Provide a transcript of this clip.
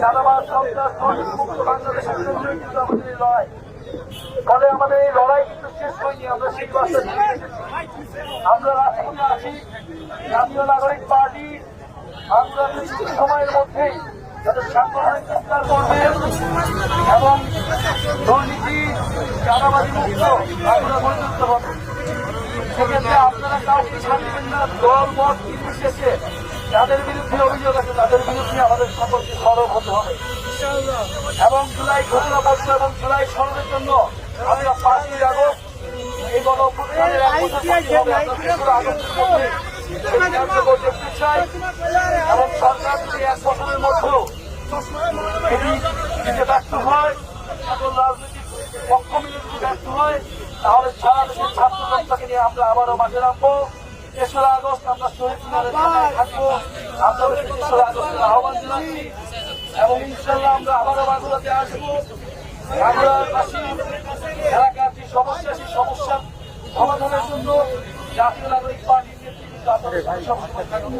চাঁদাবাদ সন্ত্রাস মুক্ত বাংলাদেশের লড়াই ফলে আমাদের এই লড়াই কিন্তু শেষ হয়নি আমরা সেই আমরা রাজপথে আছি জাতীয় নাগরিক পার্টি আমরা কিছু সময়ের যাদের সাংগঠনিক চিৎকার করবে এবং দুর্নীতি চাঁদাবাদী মুক্ত আমরা তুলতে হবে মত নির্বিশেষে যাদের বিরুদ্ধে অভিযোগ আছে, তাদের বিরুদ্ধে আমাদের সকলকে সরব হতে হবে। এবং জুলাই ঘোষণাপত্র এবং জুলাই সরবের জন্য আমরা পাঁচই আগস্ট এই গণ দেখতে চাই, এবং সরকার যদি এক বছরের মধ্যেও এটি দিতে ব্যর্থ হয় রাজনৈতিক পক্ষ মিলে যদি ব্যর্থ হয় তাহলে সারা দেশের ছাত্র জনতাকে নিয়ে আমরা আবারও মাঠে নামবো। তেসরা আগস্ট, আমরা শহীদ থাকব। আপনাদেরকে তেসরা আগস্টের আহ্বান জানাচ্ছি। এবং ইনশাল্লাহ আমরা আবারও বাংলাতে আসব। বাংলাবাসী এলাকার সমস্যা, সেই সমস্যা সমাধানের জন্য জাতীয় নাগরিক পার্টির নেতৃত্বে আপনাদের